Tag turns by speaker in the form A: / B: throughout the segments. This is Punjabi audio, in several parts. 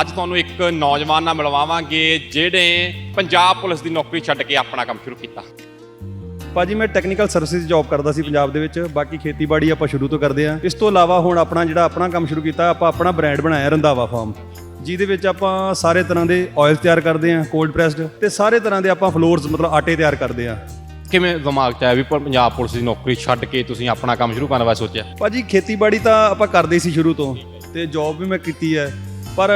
A: ਅੱਜ ਤੁਹਾਨੂੰ ਇੱਕ ਨੌਜਵਾਨ ਨਾਲ ਮਿਲਵਾਵਾਂਗੇ ਜਿਹੜੇ ਪੰਜਾਬ ਪੁਲਿਸ ਦੀ ਨੌਕਰੀ ਛੱਡ ਕੇ ਆਪਣਾ ਕੰਮ ਸ਼ੁਰੂ ਕੀਤਾ।
B: ਭਾਜੀ ਮੈਂ ਟੈਕਨੀਕਲ ਸਰਵਿਸਿਜ਼ ਜੌਬ ਕਰਦਾ ਸੀ ਪੰਜਾਬ ਦੇ ਵਿੱਚ। ਬਾਕੀ ਖੇਤੀਬਾੜੀ ਆਪਾਂ ਸ਼ੁਰੂ ਤੋਂ ਕਰਦੇ ਹਾਂ। ਇਸ ਤੋਂ ਇਲਾਵਾ ਹੁਣ ਆਪਣਾ ਜਿਹੜਾ ਆਪਣਾ ਕੰਮ ਸ਼ੁਰੂ ਕੀਤਾ ਆਪਾਂ ਆਪਣਾ ਬ੍ਰਾਂਡ ਬਣਾਇਆ ਰੰਧਾਵਾ ਫਾਰਮ ਜਿਹਦੇ ਵਿੱਚ ਆਪਾਂ ਸਾਰੇ ਤਰ੍ਹਾਂ ਦੇ ਆਇਲ ਤਿਆਰ ਕਰਦੇ ਹਾਂ ਕੋਲਡ ਪ੍ਰੈਸਡ ਤੇ ਸਾਰੇ ਤਰ੍ਹਾਂ ਦੇ ਆਪਾਂ ਫਲੋਰਸ ਮਤਲਬ ਆਟੇ ਤਿਆਰ ਕਰਦੇ ਹਾਂ।
A: ਕਿਵੇਂ ਦਿਮਾਗ 'ਚ ਆਇਆ ਵੀ ਪੰਜਾਬ ਪੁਲਿਸ ਦੀ ਨੌਕਰੀ ਛੱਡ ਕੇ ਤੁਸੀਂ ਆਪਣਾ ਕੰਮ ਸ਼ੁਰੂ ਕਰਨ ਬਾਰੇ ਸੋਚਿਆ?
B: ਭਾਜੀ ਖੇਤੀਬਾੜੀ ਤਾਂ ਆਪਾਂ ਕਰਦੇ ਸੀ ਸ਼ੁਰੂ ਤੋਂ ਤੇ ਜੌਬ ਵੀ ਮੈਂ ਕੀਤੀ ਹੈ। ਪਰ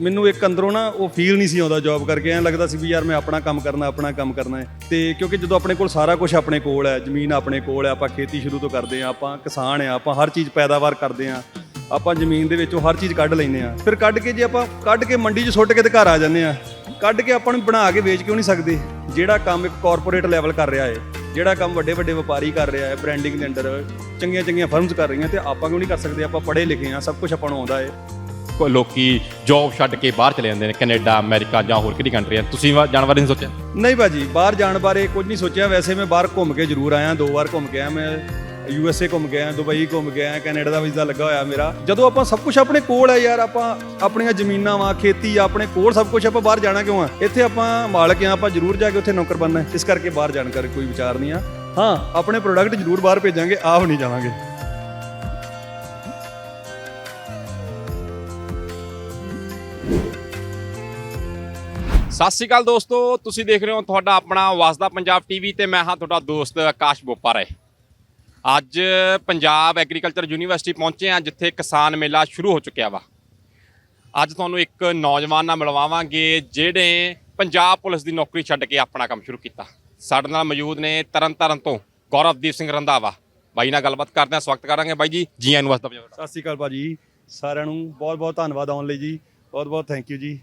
B: ਮੈਨੂੰ ਇੱਕ ਅੰਦਰੋਂ ਨਾ ਉਹ ਫੀਲ ਨਹੀਂ ਸੀ ਆਉਂਦਾ ਜੌਬ ਕਰਕੇ। ਐਂ ਲੱਗਦਾ ਸੀ ਵੀ ਯਾਰ ਮੈਂ ਆਪਣਾ ਕੰਮ ਕਰਨਾ, ਆਪਣਾ ਕੰਮ ਕਰਨਾ ਹੈ। ਤੇ ਕਿਉਂਕਿ ਜਦੋਂ ਆਪਣੇ ਕੋਲ ਸਾਰਾ ਕੁਝ ਆਪਣੇ ਕੋਲ ਹੈ, ਜ਼ਮੀਨ ਆਪਣੇ ਕੋਲ ਹੈ, ਆਪਾਂ ਖੇਤੀ ਸ਼ੁਰੂ ਤੋਂ ਕਰਦੇ ਆ ਆਪਾਂ ਕਿਸਾਨ ਆ ਆਪਾਂ ਹਰ ਚੀਜ਼ ਪੈਦਾਵਾਰ ਕਰਦੇ ਆ ਆਪਾਂ ਜ਼ਮੀਨ ਦੇ ਵਿੱਚੋਂ ਹਰ ਚੀਜ਼ ਕੱਢ ਲੈਂਦੇ ਆ ਫਿਰ ਕੱਢ ਕੇ ਜੇ ਆਪਾਂ ਕੱਢ ਕੇ ਮੰਡੀ 'ਚ ਸੁੱਟ ਕੇ ਤੇ ਘਰ ਆ ਜਾਂਦੇ ਆ ਕੱਢ ਕੇ ਆਪਾਂ ਨੂੰ ਬਣਾ ਕੇ ਵੇਚ ਕਿਉਂ ਨਹੀਂ ਸਕਦੇ? ਜਿਹੜਾ ਕੰਮ ਇੱਕ ਕਾਰਪੋਰੇਟ ਲੈਵਲ ਕਰ ਰਿਹਾ ਹੈ, ਜਿਹੜਾ ਕੰਮ ਵੱਡੇ ਵੱਡੇ ਵਪਾਰੀ ਕਰ ਰਿਹਾ ਹੈ ਬ੍ਰਾਂਡਿੰਗ ਦੇ ਅੰਦਰ ਚੰਗੀਆਂ ਚੰਗੀਆਂ ਫਰਮਸ ਕਰ ਰਹੀਆਂ ਤੇ ਆਪਾਂ ਕਿਉਂ ਨਹੀਂ ਕਰ ਸਕਦੇ? ਆਪਾਂ ਪੜ੍ਹੇ ਲਿਖੇ ਆ ਸਭ ਕੁਝ ਆਪਾਂ ਨੂੰ ਆਉਂਦਾ ਹੈ।
A: ਲੋਕੀ ਜੌਬ ਛੱਡ ਕੇ ਬਾਹਰ ਚਲੇ ਜਾਂਦੇ ਨੇ, ਕੈਨੇਡਾ, ਅਮਰੀਕਾ ਜਾਂ ਹੋਰ ਕਿਹੜੀ ਕੰਟਰੀਆਂ ਤੁਸੀਂ ਵਾ- ਜਾਣ ਬਾਰੇ ਨਹੀਂ ਸੋਚਿਆ?
B: ਨਹੀਂ ਭਾਜੀ, ਬਾਹਰ ਜਾਣ ਬਾਰੇ ਕੁਝ ਨਹੀਂ ਸੋਚਿਆ। ਵੈਸੇ ਮੈਂ ਬਾਹਰ ਘੁੰਮ ਕੇ ਜ਼ਰੂਰ ਆਇਆ, ਦੋ ਵਾਰ ਘੁੰਮ ਗਿਆ ਮੈਂ। ਯੂ ਐਸ ਏ ਘੁੰਮ ਗਿਆ ਦੁਬਈ ਘੁੰਮ ਗਿਆ ਕੈਨੇਡਾ ਦਾ ਵੀਜ਼ਾ ਲੱਗਾ ਹੋਇਆ ਮੇਰਾ। ਜਦੋਂ ਆਪਾਂ ਸਭ ਕੁਝ ਆਪਣੇ ਕੋਲ ਹੈ ਯਾਰ, ਆਪਾਂ ਆਪਣੀਆਂ ਜ਼ਮੀਨਾਂ ਵਾ, ਖੇਤੀ ਆ, ਆਪਣੇ ਕੋਲ ਸਭ ਕੁਝ ਆਪਾਂ ਬਾਹਰ ਜਾਣਾ ਕਿਉਂ ਆ? ਇੱਥੇ ਆਪਾਂ ਮਾਲਕ ਆ, ਆਪਾਂ ਜ਼ਰੂਰ ਜਾ ਕੇ ਉੱਥੇ ਨੌਕਰ ਬਣਨਾ। ਹੈ। ਇਸ ਕਰਕੇ ਬਾਹਰ ਜਾਣ ਕਰ ਕੋਈ ਵਿਚਾਰ ਨਹੀਂ ਆ। ਹਾਂ, ਆਪਣੇ ਪ੍ਰੋਡਕਟ ਜ਼ਰੂਰ ਬਾਹਰ ਭੇਜਾਂਗੇ, ਆਪ ਨਹੀਂ ਜਾਵਾਂਗੇ।
A: ਸਤਿ ਸ਼੍ਰੀ ਅਕਾਲ ਦੋਸਤੋ, ਤੁਸੀਂ ਦੇਖ ਰਹੇ ਹੋ ਤੁਹਾਡਾ ਆਪਣਾ ਵਸਦਾ ਪੰਜਾਬ ਟੀਵੀ ਤੇ ਮੈਂ ਹਾਂ ਤੁਹਾਡਾ ਦੋਸਤ ਆਕਾਸ਼ ਬੋਪਾ ਰਾਏ ਅੱਜ ਪੰਜਾਬ ਐਗਰੀਕਲਚਰ ਯੂਨੀਵਰਸਿਟੀ ਪਹੁੰਚੇ ਹਾਂ, ਜਿੱਥੇ ਕਿਸਾਨ ਮੇਲਾ ਸ਼ੁਰੂ ਹੋ ਚੁੱਕਿਆ ਵਾ। ਅੱਜ ਤੁਹਾਨੂੰ ਇੱਕ ਨੌਜਵਾਨ ਨਾਲ ਮਿਲਵਾਵਾਂਗੇ, ਜਿਹੜੇ ਪੰਜਾਬ ਪੁਲਿਸ ਦੀ ਨੌਕਰੀ ਛੱਡ ਕੇ ਆਪਣਾ ਕੰਮ ਸ਼ੁਰੂ ਕੀਤਾ। ਸਾਡੇ ਨਾਲ ਮੌਜੂਦ ਨੇ ਤਰਨਤਾਰਨ ਤੋਂ ਗੌਰਵਦੀਪ ਸਿੰਘ ਰੰਧਾਵਾ। ਬਾਈ ਨਾਲ ਗੱਲਬਾਤ ਕਰਦੇ ਹਾਂ, ਸਵਾਗਤ ਕਰਾਂਗੇ ਬਾਈ ਜੀ। ਜੀ ਆਇਆਂ ਨੂੰ ਵਸਦਾ ਪੰਜਾਬ
B: ਸਤਿ ਸ਼੍ਰੀ ਅਕਾਲ ਭਾਜੀ ਸਾਰਿਆਂ ਨੂੰ ਬਹੁਤ ਬਹੁਤ ਧੰਨਵਾਦ ਆਉਣ ਲਈ ਜੀ। ਬਹੁਤ ਬਹੁਤ ਥੈਂਕ ਯੂ ਜੀ।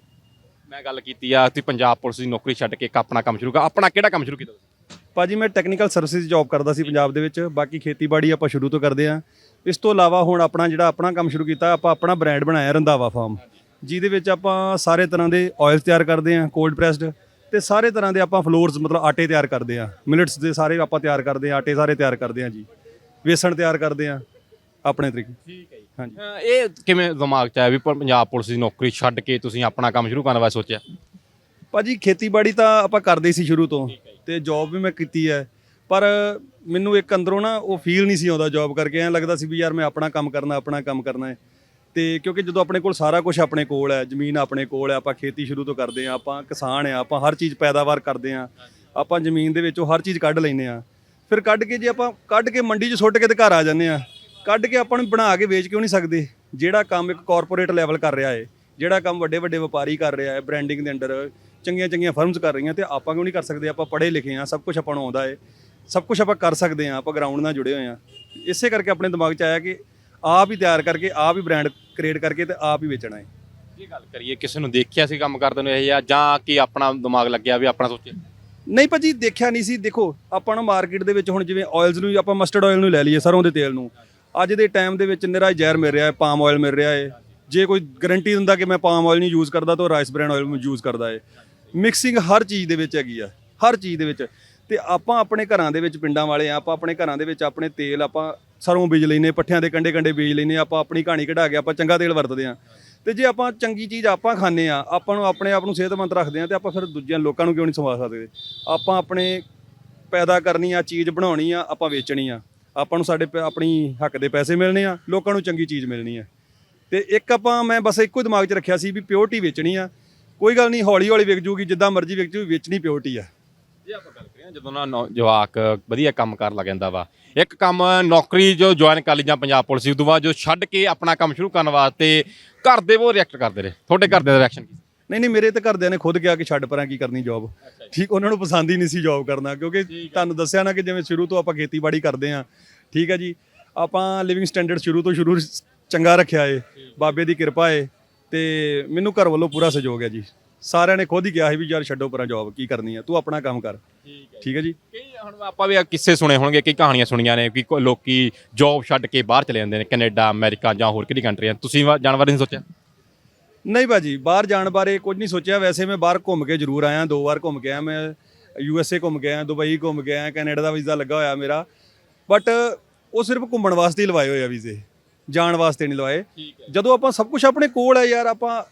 A: ਮੈਂ ਗੱਲ ਕੀਤੀ ਆ, ਤੁਸੀਂ ਪੰਜਾਬ ਪੁਲਿਸ ਦੀ ਨੌਕਰੀ ਛੱਡ ਕੇ ਇੱਕ ਆਪਣਾ ਕੰਮ ਸ਼ੁਰੂ ਕਰ, ਆਪਣਾ ਕਿਹੜਾ ਕੰਮ ਸ਼ੁਰੂ ਕੀਤਾ ਤੁਸੀਂ?
B: ਭਾਜੀ, ਮੈਂ ਟੈਕਨੀਕਲ ਸਰਵਿਸਿਜ਼ ਜੌਬ ਕਰਦਾ ਸੀ ਪੰਜਾਬ ਦੇ ਵਿੱਚ, ਬਾਕੀ ਖੇਤੀਬਾੜੀ ਆਪਾਂ ਸ਼ੁਰੂ ਤੋਂ ਕਰਦੇ ਹਾਂ। ਇਸ ਤੋਂ ਇਲਾਵਾ ਹੁਣ ਆਪਣਾ ਜਿਹੜਾ ਆਪਣਾ ਕੰਮ ਸ਼ੁਰੂ ਕੀਤਾ, ਆਪਾਂ ਆਪਣਾ ਬ੍ਰਾਂਡ ਬਣਾਇਆ, ਰੰਧਾਵਾ ਫਾਰਮ ਜਿਹਦੇ ਵਿੱਚ ਆਪਾਂ ਸਾਰੇ ਤਰ੍ਹਾਂ ਦੇ ਆਇਲ ਤਿਆਰ ਕਰਦੇ ਹਾਂ ਕੋਲਡ ਪ੍ਰੈਸਡ ਤੇ ਸਾਰੇ ਤਰ੍ਹਾਂ ਦੇ ਆਪਾਂ ਫਲੋਰਸ ਮਤਲਬ ਆਟੇ ਤਿਆਰ ਕਰਦੇ ਹਾਂ। ਮਿਲਟਸ ਦੇ ਸਾਰੇ ਆਪਾਂ ਤਿਆਰ ਕਰਦੇ ਹਾਂ, ਆਟੇ ਸਾਰੇ ਤਿਆਰ ਕਰਦੇ ਹਾਂ ਜੀ। ਵੇਸਣ ਤਿਆਰ ਕਰਦੇ ਹਾਂ। ਆਪਣੇ ਤਰੀਕੇ।
A: ਠੀਕ ਹੈ ਜੀ।
B: ਹਾਂਜੀ।
A: ਇਹ ਕਿਵੇਂ ਦਿਮਾਗ 'ਚ ਆਇਆ ਵੀ ਪ- ਪੰਜਾਬ ਪੁਲਿਸ ਦੀ ਨੌਕਰੀ ਛੱਡ ਕੇ ਤੁਸੀਂ ਆਪਣਾ ਕੰਮ ਸ਼ੁਰੂ ਕਰਨ ਬਾਰੇ ਸੋਚਿਆ?
B: ਭਾਜੀ ਖੇਤੀਬਾੜੀ ਤਾਂ ਆਪਾਂ ਕਰਦੇ ਸੀ ਸ਼ੁਰੂ ਤੋਂ ਤੇ ਜੌਬ ਵੀ ਮੈਂ ਕੀਤੀ ਹੈ। ਪਰ ਮੈਨੂੰ ਇੱਕ ਅੰਦਰੋਂ ਨਾ ਉਹ ਫੀਲ ਨਹੀਂ ਸੀ ਆਉਂਦਾ ਜੌਬ ਕਰਕੇ। ਐਂ ਲੱਗਦਾ ਸੀ ਵੀ ਯਾਰ ਮੈਂ ਆਪਣਾ ਕੰਮ ਕਰਨਾ ਆਪਣਾ ਕੰਮ ਕਰਨਾ ਹੈ। ਤੇ ਕਿਉਂਕਿ ਜਦੋਂ ਆਪਣੇ ਕੋਲ ਸਾਰਾ ਕੁਝ ਆਪਣੇ ਕੋਲ ਹੈ ਜ਼ਮੀਨ ਆਪਣੇ ਕੋਲ ਹੈ ਆਪਾਂ ਖੇਤੀ ਸ਼ੁਰੂ ਤੋਂ ਕਰਦੇ ਆ ਆਪਾਂ ਕਿਸਾਨ ਆ ਆਪਾਂ ਹਰ ਚੀਜ਼ ਪੈਦਾਵਾਰ ਕਰਦੇ ਆ ਆਪਾਂ ਜ਼ਮੀਨ ਦੇ ਵਿੱਚੋਂ ਹਰ ਚੀਜ਼ ਕੱਢ ਲੈਂਦੇ ਆ ਫਿਰ ਕੱਢ ਕੇ ਜੇ ਆਪਾਂ ਕੱਢ ਕੇ ਮੰਡੀ 'ਚ ਸੁੱਟ ਕੇ ਤੇ ਘਰ ਆ ਜਾਂਦੇ ਆ ਕੱਢ ਕੇ ਆਪਾਂ ਨੂੰ ਬਣਾ ਕੇ ਵੇਚ ਕਿਉਂ ਨਹੀਂ ਸਕਦੇ? ਜਿਹੜਾ ਕੰਮ ਇੱਕ ਕਾਰਪੋਰੇਟ ਲੈਵਲ ਕਰ ਰਿਹਾ ਹੈ ਜਿਹੜਾ ਕੰਮ ਵੱਡੇ ਵੱਡੇ ਵਪਾਰੀ ਕਰ ਰਿਹਾ ਹੈ ਬ੍ਰਾਂਡਿੰਗ ਦੇ ਅੰਡਰ ਚੰਗੀਆਂ ਚੰਗੀਆਂ ਫਰਮਸ ਕਰ ਰਹੀਆਂ ਤੇ ਆਪਾਂ ਕਿਉਂ ਨਹੀਂ ਕਰ ਸਕਦੇ? ਆਪਾਂ ਪੜ੍ਹੇ ਲਿਖੇ ਆ ਸਭ ਕੁਝ ਆਪਾਂ ਨੂੰ ਆਉਂਦਾ ਹੈ ਸਭ ਕੁਝ ਆਪਾਂ ਕਰ ਸਕਦੇ ਆ ਆਪਾਂ ਗਰਾਊਂਡ ਨਾਲ ਜੁੜੇ ਹੋਏ ਆ। ਇਸੇ ਕਰਕੇ ਆਪਣੇ ਦਿਮਾਗ 'ਚ ਆਇਆ ਕਿ ਆਪ ਹੀ ਤਿਆਰ ਕਰਕੇ ਆਪ ਹੀ ਬ੍ਰਾਂਡ ਕ੍ਰੀਏਟ ਕਰਕੇ ਤੇ ਆਪ ਹੀ ਵੇਚਣਾ ਹੈ
A: ਜੇ ਗੱਲ ਕਰੀਏ ਕਿਸੇ ਨੂੰ ਦੇਖਿਆ ਸੀ ਕੰਮ ਕਰਦੇ ਨੂੰ ਇਹ ਜਾਂ ਜਾਂ ਕਿ ਆਪਣਾ ਦਿਮਾਗ ਲੱਗਿਆ ਵੀ ਆਪਣਾ ਸੋਚਿਆ?
B: ਨਹੀਂ ਭਾਜੀ ਦੇਖਿਆ ਨਹੀਂ ਸੀ। ਦੇਖੋ ਆਪਾਂ ਨੂੰ ਮਾਰਕੀਟ ਦੇ ਵਿੱਚ ਹੁਣ ਜਿਵੇਂ ਆਇਲਸ ਨੂੰ ਆਪਾਂ ਮਸਟਰਡ ਆਇਲ ਨੂੰ ਲੈ ਲਈਏ ਸਰੋਂ ਦੇ ਤੇਲ ਨੂੰ। ਅੱਜ ਦੇ ਟਾਈਮ ਦੇ ਵਿੱਚ ਨਿਰਾ ਜ਼ਹਿਰ ਮਿਲ ਰਿਹਾ ਹੈ ਪਾਮ ਆਇਲ ਮਿਲ ਰਿਹਾ ਹੈ। ਜੇ ਕੋਈ ਗਾਰੰਟੀ ਦਿੰਦਾ ਕਿ ਮੈਂ ਪਾਮ ਆਇਲ ਨਹੀਂ ਯੂਜ਼ ਕਰਦਾ ਤਾਂ ਰਾਈਸ ਬ੍ਰਾਂਡ ਆਇਲ ਯੂਜ਼ ਕਰਦਾ ਹੈ। ਮਿਕਸਿੰਗ ਹਰ ਚੀਜ਼ ਦੇ ਵਿੱਚ ਹੈਗੀ ਆ, ਹਰ ਚੀਜ਼ ਦੇ ਵਿੱਚ। ਤੇ ਆਪਾਂ ਆਪਣੇ ਘਰਾਂ ਦੇ ਵਿੱਚ, ਪਿੰਡਾਂ ਵਾਲੇ ਆ, ਆਪਾਂ ਆਪਣੇ ਘਰਾਂ ਦੇ ਵਿੱਚ ਆਪਣੇ ਤੇਲ ਆਪਾਂ ਸਰੋਂ ਬੀਜ ਲੈਨੇ ਪੱਠਿਆਂ ਦੇ ਕੰਡੇ ਕੰਡੇ ਬੀਜ ਲੈਨੇ ਆਪਾਂ ਆਪਣੀ ਕਹਾਣੀ ਕਢਾ ਕੇ ਆਪਾਂ ਚੰਗਾ ਤੇਲ ਵਰਤਦੇ ਆ। ਤੇ ਜੇ ਆਪਾਂ ਚੰਗੀ ਚੀਜ਼ ਆਪਾਂ ਖਾਂਦੇ ਆ, ਆਪਾਂ ਨੂੰ ਆਪਣੇ ਆਪ ਨੂੰ ਸਿਹਤਮੰਦ ਰੱਖਦੇ ਆ ਤੇ ਆਪਾਂ ਫਿਰ ਦੂਜਿਆਂ ਲੋਕਾਂ ਨੂੰ ਕਿਉਂ ਨਹੀਂ ਸੰਭਾਲ ਸਕਦੇ? ਆਪਾਂ ਆਪਣੇ ਪੈਦਾ ਕਰਨੀ ਆ, ਚੀਜ਼ ਬਣਾਉਣੀ ਆ, ਆਪਾਂ ਵੇਚਣੀ ਆ। ਆਪਾਂ ਨੂੰ ਸਾਡੇ ਪ- ਆਪਣੀ ਹੱਕ ਦੇ ਪੈਸੇ ਮਿਲਣੇ ਆ, ਲੋਕਾਂ ਨੂੰ ਚੰਗੀ ਚੀਜ਼ ਮਿਲਣੀ ਆ। ਤੇ ਇੱਕ ਆਪਾਂ, ਮੈਂ ਬਸ ਇੱਕੋ ਹੀ ਦਿਮਾਗ 'ਚ ਰੱਖਿਆ ਸੀ ਵੀ ਪਿਓਰਟੀ ਵੇਚਣੀ ਆ। ਕੋਈ ਗੱਲ ਨਹੀਂ ਹੌਲੀ ਹੌਲੀ ਵਿਕ ਜੂਗੀ, ਜਿੱਦਾਂ ਮਰਜ਼ੀ ਵਿਕ ਜੂਗੀ ਵੇਚਣੀ ਪਿਓਰਟੀ ਆ।
A: ਜੇ ਆਪਾਂ ਗੱਲ ਕਰੀਏ, ਜਦੋਂ ਨਾ ਨੌ- ਜਵਾਕ ਵਧੀਆ ਕੰਮ ਕਰਨ ਲੱਗ ਜਾਂਦਾ ਵਾ, ਇੱਕ ਕੰਮ ਨੌਕਰੀ ਜੋ ਜੁਆਇਨ ਕਰ ਲਈ ਜਾਂ ਪੰਜਾਬ ਪੁਲਿਸ ਦੀ, ਉਦੋਂ ਬਾਅਦ ਜੋ ਛੱਡ ਕੇ ਆਪਣਾ ਕੰਮ ਸ਼ੁਰੂ ਕਰਨ ਵਾਸਤੇ ਘਰ ਦੇ ਉਹ ਰਿਐਕਟ ਕਰਦੇ ਰਹੇ। ਤੁਹਾਡੇ ਘਰ ਦੇ ਰਿਐਕਸ਼ਨ ਕੀ ਸੀ?
B: ਨਹੀਂ ਨਹੀਂ ਮੇਰੇ ਤੇ ਘਰਦਿਆਂ ਨੇ ਖੁਦ ਕਿਹਾ ਕਿ ਛੱਡ ਪਰਾਂ ਕੀ ਕਰਨੀ ਜੌਬ ਠੀਕ ਉਹਨਾਂ ਨੂੰ ਪਸੰਦ ਹੀ ਨਹੀਂ ਸੀ ਜੌਬ ਕਰਨਾ ਕਿਉਂਕਿ ਤੁਹਾਨੂੰ ਦੱਸਿਆ ਨਾ ਕਿ ਜਿਵੇਂ ਸ਼ੁਰੂ ਤੋਂ ਆਪਾਂ ਖੇਤੀਬਾੜੀ ਕਰਦੇ ਆ ਠੀਕ ਹੈ ਜੀ ਆਪਾਂ ਲਿਵਿੰਗ ਸਟੈਂਡਰਡ ਸ਼ੁਰੂ ਤੋਂ ਸ਼ੁਰੂ ਚੰਗਾ ਰੱਖਿਆ ਏ ਬਾਬੇ ਦੀ ਕਿਰਪਾ ਏ ਤੇ ਮੈਨੂੰ ਘਰ ਵੱਲੋਂ ਪੂਰਾ ਸਹਿਯੋਗ ਹੈ ਜੀ। ਸਾਰਿਆਂ ਨੇ ਖੁਦ ਹੀ ਕਿਹਾ ਸੀ ਵੀ ਯਾਰ ਛੱਡੋ ਪਰਾਂ ਜੌਬ ਕੀ ਕਰਨੀ ਆ ਤੂੰ ਆਪਣਾ ਕੰਮ ਕਰ। ਠੀਕ ਹੈ। ਜੀ।
A: ਕਈ ਹੁਣ ਆਪਾਂ ਵੀ ਕਿੱਸੇ ਸੁਣੇ ਹੋਣਗੇ ਕਈ ਕਹਾਣੀਆਂ ਸੁਣੀਆਂ ਨੇ ਕਿ ਲੋਕੀ ਜੌਬ ਛੱਡ ਕੇ ਬਾਹਰ ਚਲੇ ਜਾਂਦੇ ਨੇ ਕੈਨੇਡਾ ਅਮਰੀਕਾ ਜਾਂ ਹੋਰ ਕਿਹੜੀ ਕੰਟਰੀਆਂ ਤੁਸੀਂ ਜਾਣ ਬਾਰੇ ਨਹੀਂ ਸੋਚਿਆ?
B: ਨਹੀਂ ਭਾਜੀ ਬਾਹਰ ਜਾਣ ਬਾਰੇ ਕੁਝ ਨਹੀਂ ਸੋਚਿਆ। ਵੈਸੇ ਮੈਂ ਬਾਹਰ ਘੁੰਮ ਕੇ ਜ਼ਰੂਰ ਆਇਆ ਦੋ ਵਾਰ ਘੁੰਮ ਕੇ ਆਇਆ ਮੈਂ। ਯੂ ਐਸ ਏ ਘੁੰਮ ਕੇ ਆਇਆ ਦੁਬਈ ਘੁੰਮ ਕੇ ਆਇਆ ਕੈਨੇਡਾ ਦਾ ਵੀਜ਼ਾ ਲੱਗਾ ਹੋਇਆ ਮੇਰਾ। ਬਟ ਉਹ ਸਿਰਫ ਘੁੰਮਣ ਵਾਸਤੇ ਹੀ ਲਵਾਏ ਹੋਏ ਆ ਵੀਜ਼ੇ ਜਾਣ ਵਾਸਤੇ ਨਹੀਂ ਲਵਾਏ। ਜਦੋਂ ਆਪਾਂ ਸਭ ਕੁਝ ਆਪਣੇ ਕੋਲ ਹੈ ਯਾਰ ਆਪਾਂ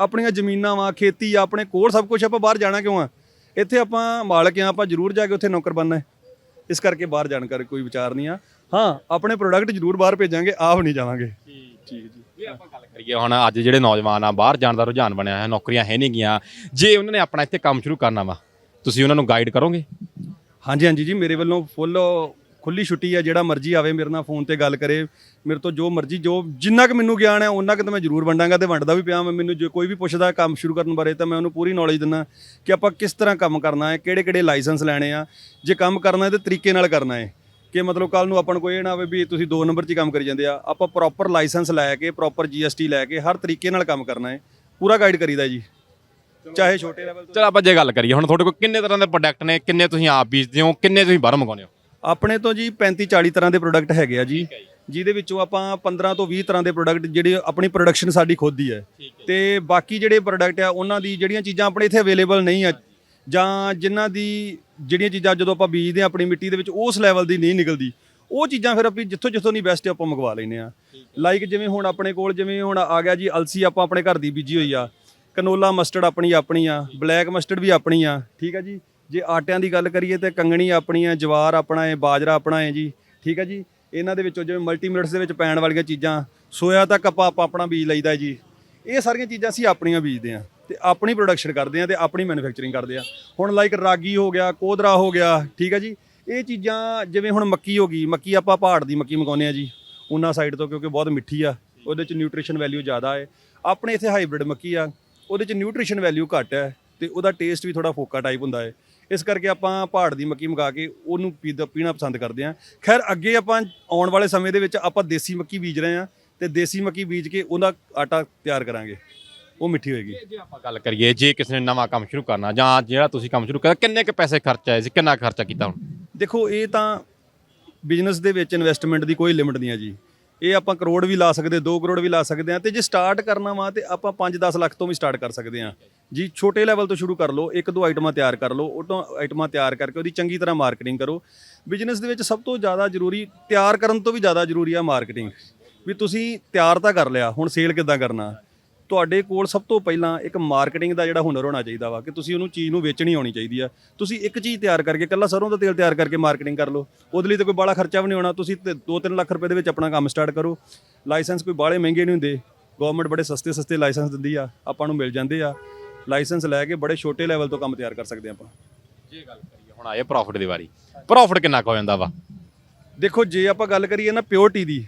B: ਆਪਣੀਆਂ ਜ਼ਮੀਨਾਂ ਵਾ ਖੇਤੀ ਆ ਆਪਣੇ ਕੋਲ ਸਭ ਕੁਝ ਆਪਾਂ ਬਾਹਰ ਜਾਣਾ ਕਿਉਂ ਆ? ਇੱਥੇ ਆਪਾਂ ਮਾਲਕ ਆ ਆਪਾਂ ਜ਼ਰੂਰ ਜਾ ਕੇ ਉੱਥੇ ਨੌਕਰ ਬਣਨਾ ਹੈ। ਇਸ ਕਰਕੇ ਬਾਹਰ ਜਾਣ ਕਰ ਕੋਈ ਵਿਚਾਰ ਨਹੀਂ ਆ। ਹਾਂ ਆਪਣੇ ਪ੍ਰੋਡਕਟ ਜ਼ਰੂਰ ਬਾਹਰ ਭੇਜਾਂਗੇ ਆਪ ਨਹੀਂ ਜਾਵਾਂਗੇ। ਠੀਕ ਜੀ।
A: ਜੇ ਆਪਾਂ ਗੱਲ ਕਰੀਏ, ਹੁਣ ਅੱਜ ਜਿਹੜੇ ਨੌਜਵਾਨ ਆ, ਬਾਹਰ ਜਾਣ ਦਾ ਰੁਝਾਨ ਬਣਿਆ ਹੈ ਨੌਕਰੀਆਂ ਹੈ ਨਹੀਂ ਗੀਆਂ ਜੇ ਉਹਨਾਂ ਨੇ ਆਪਣਾ ਇੱਥੇ ਕੰਮ ਸ਼ੁਰੂ ਕਰਨਾ ਵਾ, ਤੁਸੀਂ ਉਹਨਾਂ ਨੂੰ ਗਾਈਡ ਕਰੋਗੇ?
B: ਹਾਂਜੀ ਹਾਂਜੀ ਜੀ, ਮੇਰੇ ਵੱਲੋਂ ਫੁੱਲ ਖੁੱਲੀ ਛੁੱਟੀ ਆ, ਜਿਹੜਾ ਮਰਜ਼ੀ ਆਵੇ ਮੇਰੇ ਨਾਲ ਫੋਨ ਤੇ ਗੱਲ ਕਰੇ। ਮੇਰੇ ਤੋਂ ਜੋ ਮਰਜ਼ੀ, ਜੋ ਜਿੰਨਾ ਕੁ ਮੈਨੂੰ ਗਿਆਨ ਹੈ ਉਹਨਾਂ ਕੁ ਤਾਂ ਮੈਂ ਜ਼ਰੂਰ ਵੰਡਾਂਗਾ ਤੇ ਵੰਡਦਾ ਵੀ ਪਿਆ ਮੈਂ ਮੈਨੂੰ ਜੇ ਕੋਈ ਵੀ ਪੁੱਛਦਾ ਕੰਮ ਸ਼ੁਰੂ ਕਰਨ ਬਾਰੇ, ਤਾਂ ਮੈਂ ਉਹਨੂੰ ਪੂਰੀ ਨੌਲੇਜ ਦਿੰਦਾ ਕਿ ਆਪਾਂ ਕਿਸ ਤਰ੍ਹਾਂ ਕੰਮ ਕਰਨਾ ਹੈ ਕਿਹੜੇ ਕਿਹੜੇ ਲਾਇਸੈਂਸ ਲੈਣੇ ਆ। ਜੇ ਕੰਮ ਕਰਨਾ ਹੈ, ਤੇ ਤਰੀਕੇ ਨਾਲ ਕਰਨਾ ਹੈ। ਕਿ ਮਤਲਬ ਕੱਲ ਨੂੰ ਆਪਾਂ ਨੂੰ ਕੋਈ ਇਹ ਨਾ ਹੋਵੇ ਵੀ ਤੁਸੀਂ ਦੋ ਨੰਬਰ 'ਚ ਹੀ ਕੰਮ ਕਰੀ ਜਾਂਦੇ ਆ। ਆਪਾਂ ਪ੍ਰੋਪਰ ਲਾਇਸੈਂਸ ਲੈ ਕੇ ਪ੍ਰੋਪਰ ਜੀਐਸਟੀ ਲੈ ਕੇ ਹਰ ਤਰੀਕੇ ਨਾਲ ਕੰਮ ਕਰਨਾ ਹੈ। ਪੂਰਾ ਗਾਈਡ ਕਰੀਦਾ ਜੀ। ਚਾਹੇ ਛੋਟੇ ਲੈਵਲ ਤੋਂ
A: ਚਲ ਆਪਾਂ ਜੇ ਗੱਲ ਕਰੀਏ ਹੁਣ ਤੁਹਾਡੇ ਕੋਲ ਕਿੰਨੇ ਤਰ੍ਹਾਂ ਦੇ ਪ੍ਰੋਡਕਟ ਨੇ ਕਿੰਨੇ ਤੁਸੀਂ ਆਪ ਬੀਜਦੇ ਹੋ ਕਿੰਨੇ ਤੁਸੀਂ ਬਾਹਰੋਂ ਮੰਗਾਉਂਦੇ ਹੋ?
B: ਆਪਣੇ ਤੋਂ ਜੀ 35 40 ਤਰ੍ਹਾਂ ਦੇ ਪ੍ਰੋਡਕਟ ਹੈਗੇ ਆ ਜੀ। ਜਿਹਦੇ ਵਿੱਚੋਂ ਆਪਾਂ 15 ਤੋਂ 20 ਤਰ੍ਹਾਂ ਦੇ ਪ੍ਰੋਡਕਟ ਜਿਹੜੇ ਆਪਣੀ ਪ੍ਰੋਡਕਸ਼ਨ ਸਾਡੀ ਖੁਦ ਦੀ ਹੈ। ਤੇ ਬਾਕੀ ਜਿਹੜੇ ਪ੍ਰੋਡਕਟ ਆ ਉਹਨਾਂ ਦੀ ਜਿਹੜੀਆਂ ਚੀਜ਼ਾਂ ਆਪਣੇ ਇੱਥੇ ਅਵੇਲੇਬਲ ਨਹੀਂ ਆ ਜਾਂ ਜਿਨ੍ਹਾਂ ਦੀ ਜਿਹੜੀਆਂ ਚੀਜ਼ਾਂ ਜਦੋਂ ਆਪਾਂ ਬੀਜਦੇ ਆ ਆਪਣੀ ਮਿੱਟੀ ਦੇ ਵਿੱਚ ਉਸ ਲੈਵਲ ਦੀ ਨਹੀਂ ਨਿਕਲਦੀ। ਉਹ ਚੀਜ਼ਾਂ ਫਿਰ ਆਪਾਂ ਜਿੱਥੋਂ ਜਿੱਥੋਂ ਨਹੀਂ ਬੈਸਟ ਆਪਾਂ ਮੰਗਵਾ ਲੈਨੇ ਆ ਲਾਈਕ ਜਿਵੇਂ ਹੁਣ ਆਪਣੇ ਕੋਲ ਜਿਵੇਂ ਹੁਣ ਆ ਗਿਆ ਜੀ ਅਲਸੀ ਆਪਾਂ ਆਪਣੇ ਘਰ ਦੀ ਬੀਜੀ ਹੋਈ ਆ। ਕਨੋਲਾ ਮਸਟਰਡ ਆਪਣੀ ਆਪਣੀ ਆ ਬਲੈਕ ਮਸਟਰਡ ਵੀ ਆਪਣੀ ਆ ਠੀਕ ਆ ਜੀ? ਜੇ ਆਟਿਆਂ ਦੀ ਗੱਲ ਕਰੀਏ ਤੇ ਕੰਗਣੀ ਆਪਣੀ ਆ ਜਵਾਰ ਆਪਣਾ ਹੈ ਬਾਜਰਾ ਆਪਣਾ ਹੈ ਜੀ ਠੀਕ ਆ ਜੀ? ਇਹਨਾਂ ਦੇ ਵਿੱਚੋਂ ਜਿਵੇਂ ਮਲਟੀਮਿਨਟਸ ਦੇ ਵਿੱਚ ਪੈਣ ਵਾਲੀਆਂ ਚੀਜ਼ਾਂ ਸੋਇਆ ਤੱਕ ਆਪਾਂ ਆਪਾਂ ਆਪਣਾ ਬੀਜ ਲਈਦਾ ਜੀ। ਇਹ ਸਾਰੀਆਂ ਚੀਜ਼ਾਂ ਅਸੀਂ ਆਪਣੀਆਂ ਬੀਜਦੇ ਆ ਤੇ ਆਪਣੀ ਪ੍ਰੋਡਕਸ਼ਨ ਕਰਦੇ ਆ ਤੇ ਆਪਣੀ ਮੈਨੂਫੈਕਚਰਿੰਗ ਕਰਦੇ ਆ। ਹੁਣ ਲਾਈਕ ਰਾਗੀ ਹੋ ਗਿਆ, ਕੋਦਰਾ ਹੋ ਗਿਆ, ਠੀਕ ਆ ਜੀ? ਇਹ ਚੀਜ਼ਾਂ ਜਿਵੇਂ ਹੁਣ ਮੱਕੀ ਹੋ ਗਈ, ਮੱਕੀ ਆਪਾਂ ਪਹਾੜ ਦੀ ਮੱਕੀ ਮੰਗਾਉਂਦੇ ਆ ਜੀ, ਉਹਨਾਂ ਸਾਈਡ ਤੋਂ ਕਿਉਂਕਿ ਬਹੁਤ ਮਿੱਠੀ ਆ, ਉਹਦੇ ਚ ਨਿਊਟ੍ਰੀਸ਼ਨ ਵੈਲਿਊ ਜ਼ਿਆਦਾ ਹੈ। ਆਪਣੇ ਇੱਥੇ ਹਾਈਬ੍ਰਿਡ ਮੱਕੀ ਆ, ਉਹਦੇ ਚ ਨਿਊਟ੍ਰੀਸ਼ਨ ਵੈਲਿਊ ਘੱਟ ਹੈ ਤੇ ਉਹਦਾ ਟੇਸਟ ਵੀ ਥੋੜਾ ਫੋਕਾ ਟਾਈਪ ਹੁੰਦਾ ਹੈ। ਇਸ ਕਰਕੇ ਆਪਾਂ ਪਹਾੜ ਦੀ ਮੱਕੀ ਮੰਗਾ ਕੇ ਉਹਨੂੰ ਪੀਦਾ, ਪੀਣਾ ਪਸੰਦ ਕਰਦੇ ਹਾਂ ਖੈਰ, ਅੱਗੇ ਆਪਾਂ ਆਉਣ ਵਾਲੇ ਸਮੇਂ ਦੇ ਵਿੱਚ ਆਪਾਂ ਦੇਸੀ ਮੱਕੀ ਬੀਜ ਰਹੇ ਹਾਂ ਤੇ ਦੇਸੀ ਮੱਕੀ ਬੀਜ ਕੇ ਉਹਦਾ ਆਟਾ ਤਿਆਰ ਕਰਾਂਗੇ। ਉਹ ਮਿੱਠੀ ਹੋਏਗੀ।
A: ਜੇ ਆਪਾਂ ਗੱਲ ਕਰੀਏ ਜੇ ਕਿਸੇ ਨੇ ਨਵਾਂ ਕੰਮ ਸ਼ੁਰੂ ਕਰਨਾ ਜਾਂ ਜਿਹੜਾ ਤੁਸੀਂ ਕੰਮ ਸ਼ੁਰੂ ਕੀਤਾ ਕਿੰਨੇ ਕੁ ਪੈਸੇ ਖਰਚ ਆਏ ਸੀ ਕਿੰਨਾ ਖਰਚਾ ਕੀਤਾ ਹੁਣ?
B: ਦੇਖੋ ਇਹ ਤਾਂ ਬਿਜ਼ਨਸ ਦੇ ਵਿੱਚ ਇਨਵੈਸਟਮੈਂਟ ਦੀ ਕੋਈ ਲਿਮਿਟ ਨਹੀਂ ਹੈ ਜੀ। ਇਹ ਆਪਾਂ ਕਰੋੜ ਵੀ ਲਾ ਸਕਦੇ 2 ਕਰੋੜ ਵੀ ਲਾ ਸਕਦੇ ਆ ਤੇ ਜੇ ਸਟਾਰਟ ਕਰਨਾ ਵਾ ਤੇ ਆਪਾਂ 5-10 ਲੱਖ ਤੋਂ ਵੀ ਸਟਾਰਟ ਕਰ ਸਕਦੇ ਆ ਜੀ ਛੋਟੇ ਲੈਵਲ ਤੋਂ ਸ਼ੁਰੂ ਕਰ ਲਓ ਇੱਕ ਦੋ ਆਈਟਮਾਂ ਤਿਆਰ ਕਰ ਲਓ ਉਹ ਤੋਂ ਆਈਟਮਾਂ ਤਿਆਰ ਕਰਕੇ ਉਹਦੀ ਚੰਗੀ ਤਰ੍ਹਾਂ ਮਾਰਕੀਟਿੰਗ ਕਰੋ। ਬਿਜ਼ਨਸ ਦੇ ਵਿੱਚ ਸਭ ਤੋਂ ਜ਼ਿਆਦਾ ਜ਼ਰੂਰੀ ਤਿਆਰ ਕਰਨ ਤੋਂ ਵੀ ਜ਼ਿਆਦਾ ਜ਼ਰੂਰੀ ਆ ਮਾਰਕੀਟਿੰਗ ਵੀ ਤੁਸੀਂ ਤਿਆਰ ਤਾਂ ਕਰ ਲਿਆ ਹੁਣ ਸੇਲ ਕਿੱਦਾਂ ਕਰਨਾ? ਤੁਹਾਡੇ ਕੋਲ ਸਭ ਤੋਂ ਪਹਿਲਾਂ ਇੱਕ ਮਾਰਕੀਟਿੰਗ ਦਾ ਜਿਹੜਾ ਹੁਨਰ ਹੋਣਾ ਚਾਹੀਦਾ ਵਾ ਕਿ ਤੁਸੀਂ ਉਹਨੂੰ ਚੀਜ਼ ਨੂੰ ਵੇਚਣੀ ਆਉਣੀ ਚਾਹੀਦੀ ਆ। ਤੁਸੀਂ ਇੱਕ ਚੀਜ਼ ਤਿਆਰ ਕਰਕੇ ਕੱਲਾ ਸਰੋਂ ਦਾ ਤੇਲ ਤਿਆਰ ਕਰਕੇ ਮਾਰਕੀਟਿੰਗ ਕਰ ਲਓ। ਉਹਦੇ ਲਈ ਤਾਂ ਕੋਈ ਬਾਹਲਾ ਖਰਚਾ ਵੀ ਨਹੀਂ ਹੋਣਾ। ਤੁਸੀਂ 2-3 ਲੱਖ ਰੁਪਏ ਦੇ ਵਿੱਚ ਆਪਣਾ ਕੰਮ ਸਟਾਰਟ ਕਰੋ। ਲਾਇਸੈਂਸ ਕੋਈ ਬਾਹਲੇ ਮਹਿੰਗੇ ਨਹੀਂ ਹੁੰਦੇ। ਗਵਰਨਮੈਂਟ ਬੜੇ ਸਸਤੇ ਸਸਤੇ ਲਾਇਸੈਂਸ ਦਿੰਦੀ ਆ। ਆਪਾਂ ਨੂੰ ਮਿਲ ਜਾਂਦੇ ਆ। ਲਾਇਸੈਂਸ ਲੈ ਕੇ ਬੜੇ ਛੋਟੇ ਲੈਵਲ ਤੋਂ ਕੰਮ ਤਿਆਰ ਕਰ ਸਕਦੇ ਆਪਾਂ।
A: ਜੇ ਗੱਲ ਕਰੀਏ ਹੁਣ ਆਏ ਪ੍ਰੋਫਿਟ ਦੀ ਵਾਰੀ। ਪ੍ਰੋਫਿਟ ਕਿੰਨਾ ਕੁ ਹੋ ਜਾਂਦਾ ਵਾ?
B: ਦੇਖੋ ਜੇ ਆਪਾਂ ਗੱਲ ਕਰੀਏ ਨਾ ਪਿਓਰਟੀ ਦੀ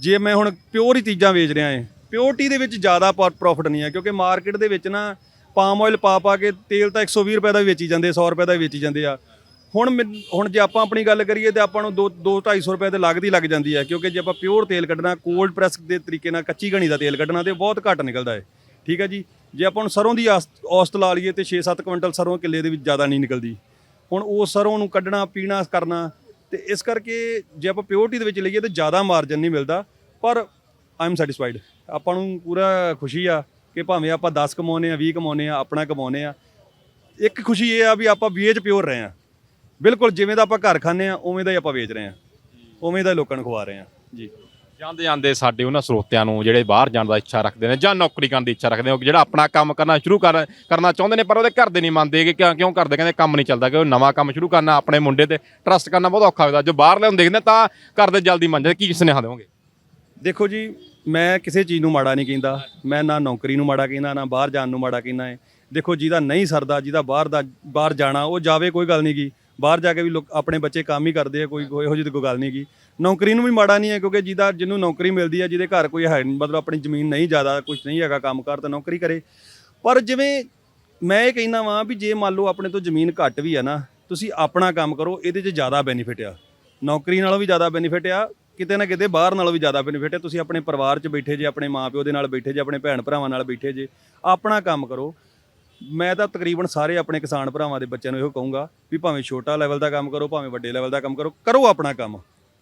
B: ਜੇ ਮੈਂ ਹੁਣ ਪਿਓਰ ਹੀ ਚੀਜ਼ਾਂ ਵੇਚ ਰਿਹਾ ਹਾਂ ਪਿਓਰਟੀ ਦੇ ਵਿੱਚ ਜ਼ਿਆਦਾ ਪ੍ਰੋਫਿਟ ਨਹੀਂ ਹੈ, ਕਿਉਂਕਿ ਮਾਰਕੀਟ ਦੇ ਵਿੱਚ ਨਾ ਪਾਮ ਆਇਲ ਪਾ ਪਾ ਕੇ ਤੇਲ ਤਾਂ 120 ਰੁਪਏ ਦਾ ਵੀ ਵੇਚੀ ਜਾਂਦੇ 100 ਰੁਪਏ ਦਾ ਵੀ ਵੇਚੀ ਜਾਂਦੇ ਆ। ਹੁਣ ਮੈਨ- ਹੁਣ ਜੇ ਆਪਾਂ ਆਪਣੀ ਗੱਲ ਕਰੀਏ ਤੇ ਆਪਾਂ ਨੂੰ 2 2 250 ਰੁਪਏ ਤੇ ਲੱਗਦੀ ਲੱਗ ਜਾਂਦੀ ਹੈ, ਕਿਉਂਕਿ ਜੇ ਆਪਾਂ ਪਿਓਰ ਤੇਲ ਕੱਢਣਾ ਕੋਲਡ ਪ੍ਰੈਸ ਦੇ ਤਰੀਕੇ ਨਾਲ ਕੱਚੀ ਘਣੀ ਦਾ ਤੇਲ ਕੱਢਣਾ, ਤੇ ਬਹੁਤ ਘੱਟ ਨਿਕਲਦਾ ਹੈ। ਠੀਕ ਹੈ ਜੀ? ਜੇ ਆਪਾਂ ਹੁਣ ਸਰੋਂ ਦੀ ਆਸ- ਔਸਤ ਲਾ ਲਈਏ ਤੇ 6-7 ਕੁਇੰਟਲ ਸਰੋਂ ਕਿੱਲੇ ਦੇ ਵਿੱਚ ਜ਼ਿਆਦਾ ਨਹੀਂ ਨਿਕਲਦੀ। ਹੁਣ ਉਹ ਸਰੋਂ ਨੂੰ ਕੱਢਣਾ, ਪੀਣਾ, ਕਰਨਾ, ਤੇ ਇਸ ਕਰਕੇ ਜੇ ਆਪਾਂ ਪਿਓਰਟੀ ਦੇ ਵਿੱਚ ਲਈਏ ਤੇ ਜ਼ਿਆਦਾ ਮਾਰਜਨ ਨਹੀਂ ਮਿਲਦਾ, ਪਰ ਆਈ ਐਮ ਸੈਟੀਸਫਾਈਡ ਆਪਾਂ ਨੂੰ ਪੂਰਾ ਖੁਸ਼ੀ ਆ ਕਿ ਭਾਵੇਂ ਆਪਾਂ 10 ਕਮਾਉਨੇ ਆ 20 ਕਮਾਉਨੇ ਆ, ਆਪਣਾ ਕਮਾਉਨੇ ਆ। ਇੱਕ ਖੁਸ਼ੀ ਇਹ ਆ ਵੀ ਆਪਾਂ ਵੇਚ ਪਿਓਰ ਰਹੇ ਆ। ਬਿਲਕੁਲ ਜਿਵੇਂ ਦਾ ਆਪਾਂ ਘਰ ਖਾਂਦੇ ਆ, ਉਵੇਂ ਦਾ ਹੀ ਆਪਾਂ ਵੇਚ ਰਹੇ ਆ। ਉਵੇਂ ਦਾ ਹੀ ਲੋਕਾਂ ਨੂੰ ਖਵਾ ਰਹੇ ਆ। ਜੀ।
A: ਜਾਂਦੇ ਜਾਂਦੇ ਸਾਡੇ ਉਹਨਾਂ ਸਰੋਤਿਆਂ ਨੂੰ ਜਿਹੜੇ ਬਾਹਰ ਜਾਣ ਦਾ ਇੱਛਾ ਰੱਖਦੇ ਨੇ ਜਾਂ ਨੌਕਰੀ ਕਰਨ ਦੀ ਇੱਛਾ ਰੱਖਦੇ ਨੇ ਜਿਹੜਾ ਆਪਣਾ ਕੰਮ ਕਰਨਾ ਸ਼ੁਰੂ ਕਰ, ਕਰਨਾ ਚਾਹੁੰਦੇ ਨੇ, ਪਰ ਉਹਦੇ ਘਰ ਦੇ ਨਹੀਂ ਮੰਨਦੇ ਕਿ ਕਿਉਂ ਕਿਉਂ ਕਰਦੇ, ਕਹਿੰਦੇ ਕੰਮ ਨਹੀਂ ਚੱਲਦਾ, ਕਿ ਉਹ ਨਵਾਂ ਕੰਮ ਸ਼ੁਰੂ ਕਰਨਾ, ਆਪਣੇ ਮੁੰਡੇ ਤੇ ਟਰਸਟ ਕਰਨਾ ਬਹੁਤ ਔਖਾ ਹੁੰਦਾ। ਜੋ ਬਾਹਰਲੇ ਨੂੰ ਦੇਖਦੇ ਤਾਂ ਘਰ ਦੇ ਜਲਦੀ ਮੰਨ ਜਾਂਦੇ, ਕੀ ਸੁਨੇਹਾ ਦੇਵੋਗੇ?
B: ਦੇਖੋ ਜੀ, ਮੈਂ ਕਿਸੇ ਚੀਜ਼ ਨੂੰ ਮਾੜਾ ਨਹੀਂ ਕਹਿੰਦਾ। ਮੈਂ ਨਾ ਨੌਕਰੀ ਨੂੰ ਮਾੜਾ ਕਹਿੰਦਾ, ਨਾ ਬਾਹਰ ਜਾਣ ਨੂੰ ਮਾੜਾ ਕਹਿੰਦਾ ਹੈ ਦੇਖੋ, ਜਿਹਦਾ ਨਹੀਂ ਸਰਦਾ, ਜਿਹਦਾ ਬਾਹਰ ਦਾ, ਬਾਹਰ ਜਾਣਾ, ਉਹ ਜਾਵੇ, ਕੋਈ ਗੱਲ ਨਹੀਂ ਗੀ। ਬਾਹਰ ਜਾ ਕੇ ਵੀ ਲੋਕ ਆਪਣੇ ਬੱਚੇ ਕੰਮ ਹੀ ਕਰਦੇ ਆ, ਕੋਈ ਇਹੋ ਜਿਹੀ ਕੋਈ ਗੱਲ ਨਹੀਂ ਗੀ। ਨੌਕਰੀ ਨੂੰ ਵੀ ਮਾੜਾ ਨਹੀਂ ਹੈ ਕਿਉਂਕਿ ਜਿਹਦਾ, ਜਿਹਨੂੰ ਨੌਕਰੀ ਮਿਲਦੀ ਹੈ ਜਿਹਦੇ ਘਰ ਕੋਈ ਹੈ ਨਹੀਂ ਮਤਲਬ ਆਪਣੀ ਜ਼ਮੀਨ ਨਹੀਂ ਜ਼ਿਆਦਾ ਕੁਝ ਨਹੀਂ ਹੈਗਾ ਕੰਮਕਾਰ ਤਾਂ ਨੌਕਰੀ ਕਰੇ। ਪਰ ਜਿਵੇਂ ਮੈਂ ਇਹ ਕਹਿੰਦਾ ਵਾਂ ਵੀ ਜੇ ਮੰਨ ਲਓ ਆਪਣੇ ਤੋਂ ਜ਼ਮੀਨ ਘੱਟ ਵੀ ਹੈ ਨਾ, ਤੁਸੀਂ ਆਪਣਾ ਕੰਮ ਕਰੋ, ਇਹਦੇ 'ਚ ਜ਼ਿਆਦਾ ਬੈਨੀਫਿਟ ਆ। ਨੌਕਰੀ ਨਾਲੋਂ ਵੀ ਜ਼ਿਆਦਾ ਬੈਨੀਫਿਟ ਆ ਕਿਤੇ ਨਾ ਕਿਤੇ ਬਾਹਰ ਨਾਲੋਂ ਵੀ ਜ਼ਿਆਦਾ ਬੈਨੀਫਿਟ ਹੈ। ਤੁਸੀਂ ਆਪਣੇ ਪਰਿਵਾਰ 'ਚ ਬੈਠੇ ਜੇ, ਆਪਣੇ ਮਾਪਿਓ ਦੇ ਨਾਲ ਬੈਠੇ ਜੇ, ਆਪਣੇ ਭੈਣ ਭਰਾਵਾਂ ਨਾਲ ਬੈਠੇ ਜੇ, ਆਪਣਾ ਕੰਮ ਕਰੋ। ਮੈਂ ਤਾਂ ਤਕਰੀਬਨ ਸਾਰੇ ਆਪਣੇ ਕਿਸਾਨ ਭਰਾਵਾਂ ਦੇ ਬੱਚਿਆਂ ਨੂੰ ਇਹੋ ਕਹੂੰਗਾ ਵੀ ਭਾਵੇਂ ਛੋਟਾ ਲੈਵਲ ਦਾ ਕੰਮ ਕਰੋ, ਭਾਵੇਂ ਵੱਡੇ ਲੈਵਲ ਦਾ ਕੰਮ ਕਰੋ ਕਰੋ ਆਪਣਾ ਕੰਮ।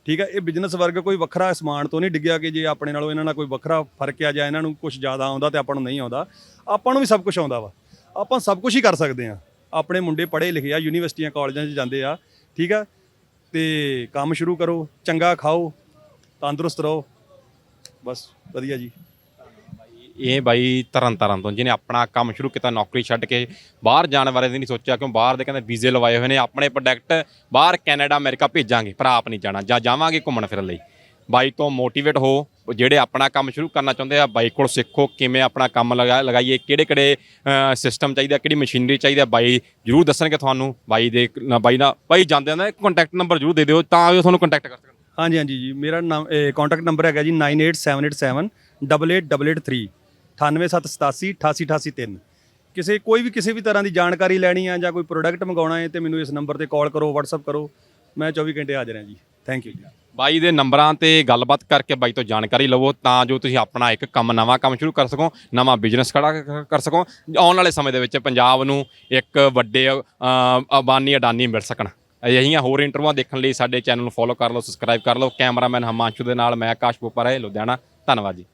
B: ਠੀਕ ਹੈ? ਇਹ ਬਿਜ਼ਨਸ ਵਰਗ ਕੋਈ ਵੱਖਰਾ ਸਮਾਨ ਤੋਂ ਨਹੀਂ ਡਿੱਗਿਆ ਕਿ ਜੇ ਆਪਣੇ ਨਾਲੋਂ ਇਹਨਾਂ ਨਾਲ ਕੋਈ ਵੱਖਰਾ ਫ਼ਰਕ ਆ ਜਾਂ ਇਹਨਾਂ ਨੂੰ ਕੁਝ ਜ਼ਿਆਦਾ ਆਉਂਦਾ ਤੇ ਆਪਾਂ ਨੂੰ ਨਹੀਂ ਆਉਂਦਾ। ਆਪਾਂ ਨੂੰ ਵੀ ਸਭ ਕੁਝ ਆਉਂਦਾ ਵਾ। ਆਪਾਂ ਸਭ ਕੁਝ ਹੀ ਕਰ ਸਕਦੇ ਆ ਆਪਣੇ ਮੁੰਡੇ ਪੜ੍ਹੇ ਲਿਖੇ ਆ, ਯੂਨੀਵਰਸਿਟੀਆਂ, ਕਾਲਜਾਂ 'ਚ ਜਾਂਦੇ ਆ। ਠੀਕ ਆ ਤੇ ਕੰਮ ਸ਼ੁਰੂ ਕਰੋ, ਚੰਗਾ ਖਾਓ ਤੰਦਰੁਸਤ ਰਹੋ। ਬਸ ਵਧੀਆ ਜੀ।
A: ਇਹ ਬਾਈ ਤਰਨ ਤਾਰਨ ਤੋਂ, ਜਿਹਨੇ ਆਪਣਾ ਕੰਮ ਸ਼ੁਰੂ ਕੀਤਾ ਨੌਕਰੀ ਛੱਡ ਕੇ, ਬਾਹਰ ਜਾਣ ਬਾਰੇ ਨਹੀਂ ਸੋਚਿਆ, ਕਿਉਂ ਬਾਹਰ ਦੇ ਕਹਿੰਦੇ ਵੀਜ਼ੇ ਲਵਾਏ ਹੋਏ ਨੇ, ਆਪਣੇ ਪ੍ਰੋਡਕਟ ਬਾਹਰ ਕੈਨੇਡਾ, ਅਮਰੀਕਾ ਭੇਜਾਂਗੇ, ਪਰ ਆਪ ਨਹੀਂ ਜਾਣਾ, ਜਾਂ ਜਾਵਾਂਗੇ ਘੁੰਮਣ ਫਿਰਨ ਲਈ। ਬਾਈ ਤੋਂ ਮੋਟੀਵੇਟ ਹੋ, ਜਿਹੜੇ ਆਪਣਾ ਕੰਮ ਸ਼ੁਰੂ ਕਰਨਾ ਚਾਹੁੰਦੇ ਆ, ਬਾਈ ਕੋਲ ਸਿੱਖੋ, ਕਿਵੇਂ ਆਪਣਾ ਕੰਮ ਲਗਾ, ਲਗਾਈਏ ਕਿਹੜੇ ਕਿਹੜੇ ਸਿਸਟਮ ਚਾਹੀਦਾ, ਕਿਹੜੀ ਮਸ਼ੀਨਰੀ ਚਾਹੀਦੀ ਆ ਬਾਈ ਜਰੂਰ ਦੱਸਣਗੇ ਤੁਹਾਨੂੰ, ਬਾਈ ਦੇ ਬਾਈ ਨਾਲ, ਬਾਈ ਜਾਂਦੇ ਆ ਨਾ ਕੰਟੈਕਟ ਨੰਬਰ ਜਰੂਰ ਦੇ ਦਿਓ, ਤਾਂ ਉਹ ਤੁਹਾਨੂੰ ਕੰਟੈਕਟ ਕਰ ਸਕਣ।
B: ਹਾਂਜੀ ਹਾਂਜੀ ਜੀ। ਮੇਰਾ ਕੰਟੈਕਟ ਨੰਬਰ ਹੈਗਾ ਜੀ 98787 88883 98787 88883 ਕਿਸੇ ਕੋਈ ਵੀ ਕਿਸੇ ਵੀ ਤਰ੍ਹਾਂ ਦੀ ਜਾਣਕਾਰੀ ਲੈਣੀ ਆ ਜਾਂ ਕੋਈ ਪ੍ਰੋਡਕਟ ਮੰਗਾਉਣਾ ਹੈ ਤੇ ਮੈਨੂੰ ਇਸ ਨੰਬਰ ਤੇ ਕਾਲ ਕਰੋ, WhatsApp ਕਰੋ। ਮੈਂ 24 ਘੰਟੇ ਹਾਜ਼ਰ ਹਾਂ ਜੀ। ਥੈਂਕ ਯੂ ਜੀ।
A: ਬਾਈ ਦੇ ਨੰਬਰਾਂ ਤੇ ਗੱਲਬਾਤ ਕਰਕੇ ਬਾਈ ਤੋਂ ਜਾਣਕਾਰੀ ਲਵੋ ਤਾਂ ਜੋ ਤੁਸੀਂ ਆਪਣਾ ਇੱਕ ਕੰਮ, ਨਵਾਂ ਕੰਮ ਸ਼ੁਰੂ ਕਰ ਸਕੋ, ਨਵਾਂ ਬਿਜ਼ਨਸ ਖੜਾ ਕਰ ਸਕੋ। ਆਉਣ ਵਾਲੇ ਸਮੇਂ ਦੇ ਵਿੱਚ ਪੰਜਾਬ ਨੂੰ ਇੱਕ ਵੱਡੇ ਅਬਾਨੀ, ਅਡਾਨੀ ਮਿਲ ਸਕਣ। ਅਜਿਹੀਆਂ ਹੋਰ ਇੰਟਰਵਿਊਆਂ ਦੇਖਣ ਲਈ ਸਾਡੇ ਚੈਨਲ ਨੂੰ ਫੋਲੋ ਕਰ ਲਓ ਸਬਸਕ੍ਰਾਈਬ ਕਰ ਲਓ। ਕੈਮਰਾਮੈਨ ਹਮਾਂਸ਼ੂ ਦੇ ਨਾਲ ਮੈਂ ਆਕਾਸ਼ ਬੋਪਾ ਰਹੇ ਲੁਧਿਆਣਾ। ਧੰਨਵਾਦ ਜੀ।